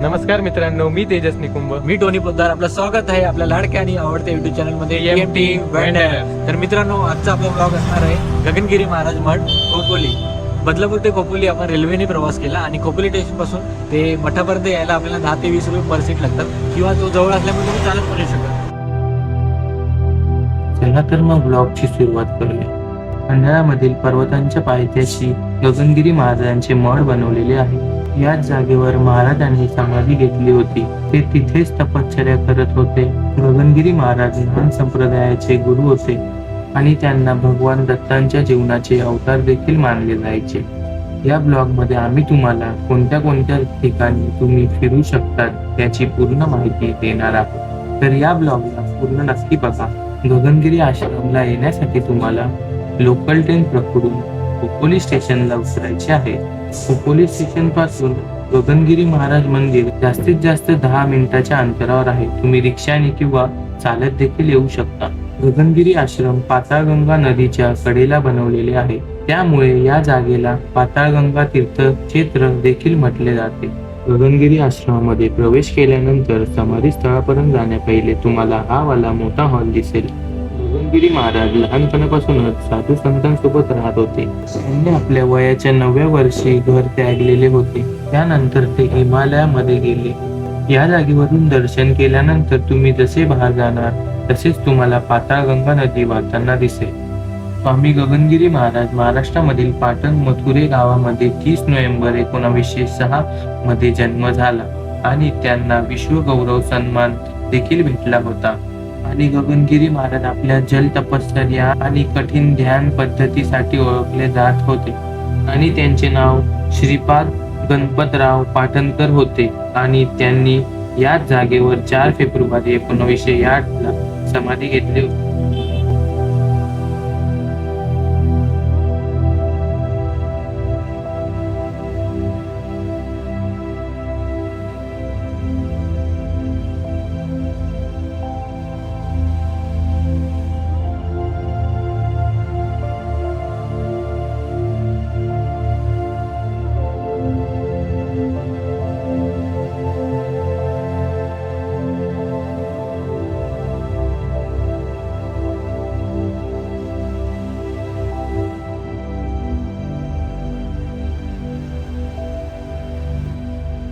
नमस्कार मित्रांनो मी तेजस निकुंभ. मी टोनी पोद्दार. आपलं स्वागत आहे आपल्या लाडक्या आणि आवडत्या युट्यूब चॅनलमध्ये EMT वेंडर तर मित्रांनो आजचा आपला ब्लॉग असणार आहे गगनगिरी महाराज मठ खोपोली. बदलापूर ते खोपोली आपण रेल्वेने प्रवास केला आणि खोपोली स्टेशनपासून ते मठापर्यंत यायला आपल्याला दहा ते वीस रुपये पर सीट लागतात. किंवा तो जवळ असल्यामुळे तुम्ही चालत पण येऊ शकता. चला तर मग ब्लॉगची सुरुवात करूया. खंडाळामधील पर्वतांच्या पायथ्याशी गगनगिरी महाराजांचे मठ बनवलेले आहे. याच जागेवर महाराजांनी समाधी घेतली होती. ते तिथेच तपश्चर्या करत होते. गगनगिरी महाराज महान संप्रदायाचे गुरु होते आणि त्यांना भगवान दत्तांच्या जीवनाचे अवतार देखील मानले जायचे. या ब्लॉगमध्ये आम्ही तुम्हाला कोणत्या कोणत्या ठिकाणी तुम्ही फिरू शकतात याची पूर्ण माहिती देणार आहोत. तर या ब्लॉगला पूर्ण नक्की बघा. गगनगिरी आश्रमला येण्यासाठी तुम्हाला लोकल ट्रेन पकडून खोपोली स्टेशनला उतरायचे आहे. खोपोली स्टेशनपासून गगनगिरी महाराज मंदिर जास्तीत जास्त दहा मिनिटाच्या अंतरावर आहे. तुम्ही रिक्षाने किंवा चालत देखील येऊ शकता. गगनगिरी आश्रम पाताळगंगा नदीच्या कडेला बनवलेले आहे. त्यामुळे या जागेला पाताळगंगा तीर्थ क्षेत्र देखील म्हटले जाते. गगनगिरी आश्रमामध्ये प्रवेश केल्यानंतर समाधी स्थळापर्यंत जाण्या पहिले तुम्हाला हा वाला मोठा हॉल दिसेल. गगनगिरी महाराज लहानपणापासूनच साधू संतांसोबत राहत होते. त्यांनी आपल्या वयाच्या नवव्या वर्षी घर त्यागलेले होते. त्यानंतर ते हिमालयामध्ये गेले. या जागेवरून दर्शन केल्यानंतर तुम्ही जसे बाहेर जाणार तसेच तुम्हाला पाताळगंगा नदी वाहताना दिसेल. स्वामी गगनगिरी महाराज महाराष्ट्रामधील पाटण मथुरे गावामध्ये तीस नोव्हेंबर एकोणावीसशे सहा मध्ये जन्म झाला आणि त्यांना विश्वगौरव सन्मान देखील भेटला होता. आणि गगनगिरी महाराज आपल्या जल तपश्चर्या आणि कठीण ध्यान पद्धतीसाठी ओळखले जात होते. आणि त्यांचे नाव श्रीपाद गणपतराव पाटणकर होते. आणि त्यांनी याच जागेवर चार फेब्रुवारी एकोणीसशे आठ ला समाधी घेतली होती.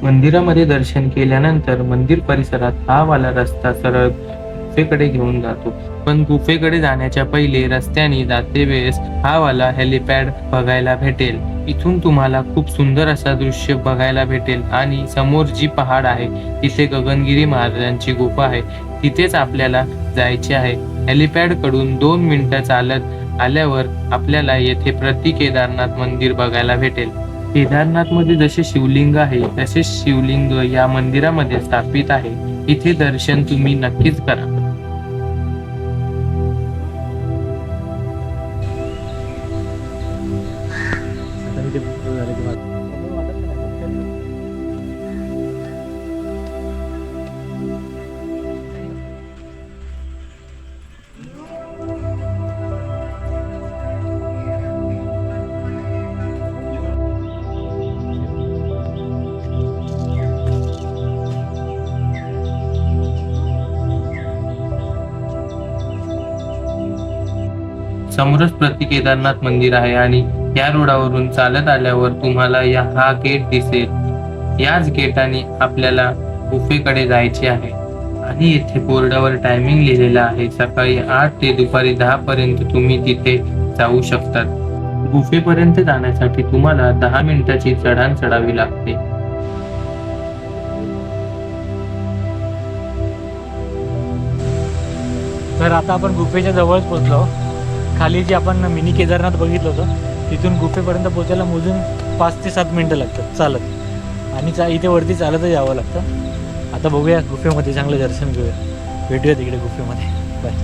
मंदिरामध्ये दर्शन केल्यानंतर मंदिर परिसरात हा वाला रस्ता सरळ गुफेकडे घेऊन जातो. पण गुफेकडे जाण्याच्या पहिले रस्त्याने जाते वेळेस हा वाला हेलिपॅड बघायला भेटेल. इथून तुम्हाला खूप सुंदर असा दृश्य बघायला भेटेल आणि समोर जी पहाड आहे तिथे गगनगिरी महाराजांची गुफा आहे. तिथेच आपल्याला जायचे आहे. हेलिपॅडकडून दोन मिनिटं चालत आल्यावर आपल्याला येथे प्रति केदारनाथ मंदिर बघायला भेटेल. केदारनाथमध्ये जसे शिवलिंग आहे तसेच शिवलिंग या मंदिरामध्ये स्थापित आहे. इथे दर्शन तुम्ही नक्कीच करा. समोरच प्रति केदारनाथ मंदिर आहे आणि या रोडावरून चालत आल्यावर तुम्हाला या हा गेट दिसेल. याच गेटाने आपल्याला गुफेकडे जायचे आहे. आणि येथे बोर्डावर टायमिंग लिहिलेला आहे. सकाळी आठ ते दुपारी दहा पर्यंत तुम्ही तिथे जाऊ शकतात. गुफेपर्यंत जाण्यासाठी तुम्हाला दहा मिनिटाची चढाण चढावी लागते. तर आता आपण गुफेच्या जवळच पोहोचलो. खाली जे आपण मिनी केदारनाथ बघितलं होतं तिथून गुफेपर्यंत पोचायला मोजून पाच ते सात मिनटं लागतात चालत. आणि चा इथे वरती चालतच यावं लागतं. आता बघूया गुफेमध्ये चांगलं दर्शन घेऊया. भेटूया तिकडे गुफेमध्ये. बाय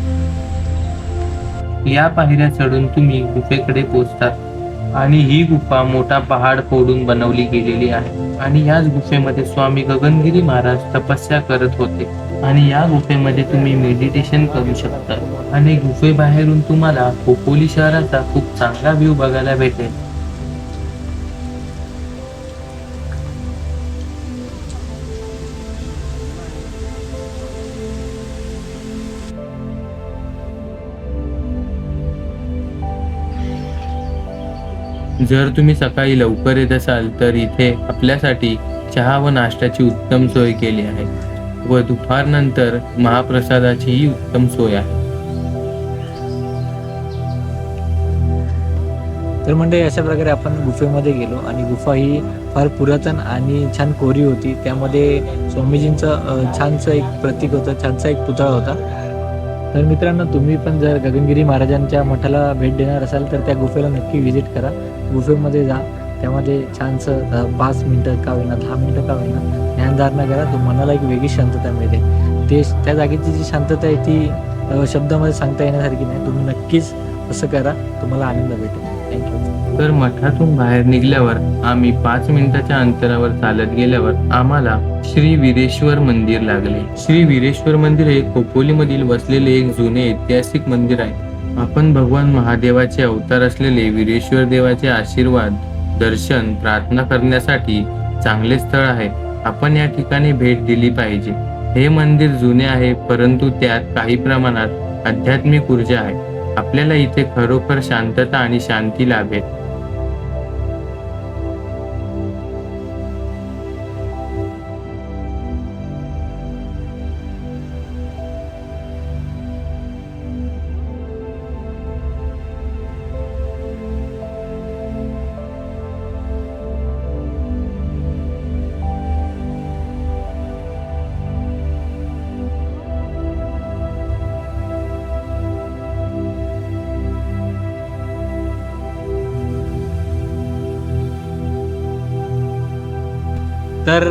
या पायऱ्या चढून तुम्ही गुफेकडे पोचतात आणि ही गुफा मोठा पहाड फोडून बनवली गेलेली आहे. आणि याच गुफेमध्ये स्वामी गगनगिरी महाराज तपस्या करत होते. आणि या गुफेमध्ये तुम्ही मेडिटेशन करू शकता. आणि गुफेबाहेरून तुम्हाला खोपोली शहराचा खूप चांगला व्ह्यू बघायला भेटेल. जर तुम्ही सकाळी लवकर येत असाल तर इथे आपल्यासाठी चहा व नाश्त्याची उत्तम सोय केली आहे. व दुपारनंतर महाप्रसादाचीही उत्तम सोय आहे. तर म्हणजे अशा प्रकारे आपण गुफेमध्ये गेलो आणि गुफा ही फार पुरातन आणि छान कोरी होती. त्यामध्ये स्वामीजींचं छानसं एक प्रतीक होतं छानसा एक पुतळा होता. तर मित्रांनो तुम्ही पण जर गगनगिरी महाराजांच्या मठाला भेट देणार असाल तर त्या गुफेला नक्की व्हिजिट करा. गुफेमध्ये जा. त्यामध्ये छानसं पाच मिनटं का होईना दहा मिनटं का होईना ध्यानधारणा करा तर मनाला एक वेगळी शांतता मिळते. ते त्या जागेची जी शांतता आहे ती शब्दामध्ये सांगता येण्यासारखी नाही. तुम्ही नक्कीच असं करा. तुम्हाला आनंद भेटेल. थँक्यू तर मठातून बाहेर निघल्यावर आम्ही पाच मिनिटाच्या अंतरावर चालत गेल्यावर आम्हाला श्री वीरेश्वर मंदिर लागले. श्री वीरेश्वर मंदिर हे खोपोलीमधील वसलेले एक जुने ऐतिहासिक मंदिर आहे. आपण भगवान महादेवाचे अवतार असलेले वीरेश्वर देवाचे आशीर्वाद दर्शन प्रार्थना करण्यासाठी चांगले स्थळ आहे. आपण या ठिकाणी भेट दिली पाहिजे. हे मंदिर जुने आहे परंतु त्यात काही प्रमाणात आध्यात्मिक ऊर्जा आहे. आपल्याला इथे खरोखर शांतता आणि शांती लाभेल. तर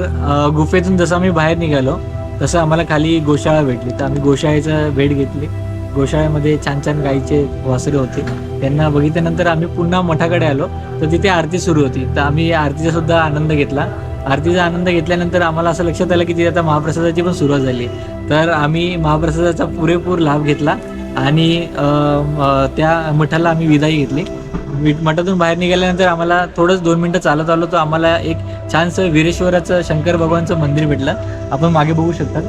गुफेतून जसं आम्ही बाहेर निघालो तसं आम्हाला खाली गोशाळा भेटली. तर आम्ही गोशाळेचं भेट घेतली. गोशाळेमध्ये छान छान गाईचे वासरे होते. त्यांना बघितल्यानंतर आम्ही पुन्हा मठाकडे आलो. तर तिथे आरती सुरू होती. तर आम्ही आरतीचा सुद्धा आनंद घेतला. आरतीचा आनंद घेतल्यानंतर आम्हाला असं लक्षात आलं की तिथे आता महाप्रसादाची पण सुरुवात झाली. तर आम्ही महाप्रसादाचा पुरेपूर लाभ घेतला. आणि त्या मठाला आम्ही विदाई घेतली. मठातून बाहेर निघाल्यानंतर आम्हाला थोडंच दोन मिनटं चालत आलो तर आम्हाला एक छानसं वीरेश्वराचं शंकर भगवानचं मंदिर भेटलं. आपण मागे बघू शकतात.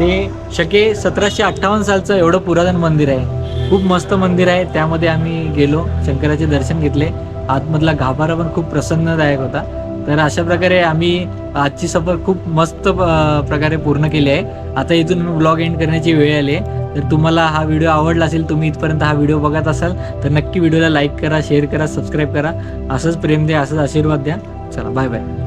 ते शके सतराशे अठ्ठावन्न सालचं एवढं पुरातन मंदिर आहे. खूप मस्त मंदिर आहे. त्यामध्ये आम्ही गेलो शंकराचे दर्शन घेतले. आतमधला गाभारा पण खूप प्रसन्नदायक होता. तर अशा प्रकारे आम्ही आजची सफर खूप मस्त प्रकारे पूर्ण केली आहे. आता इथून ब्लॉग एंड करण्याची वेळ आली आहे. तर तुम्हाला हा व्हिडिओ आवडला असेल तुम्ही इथपर्यंत हा व्हिडिओ बघत असाल तर नक्की व्हिडिओला लाईक करा शेअर करा सबस्क्राईब करा. असंच प्रेम द्या असंच आशीर्वाद द्या. चला बाय बाय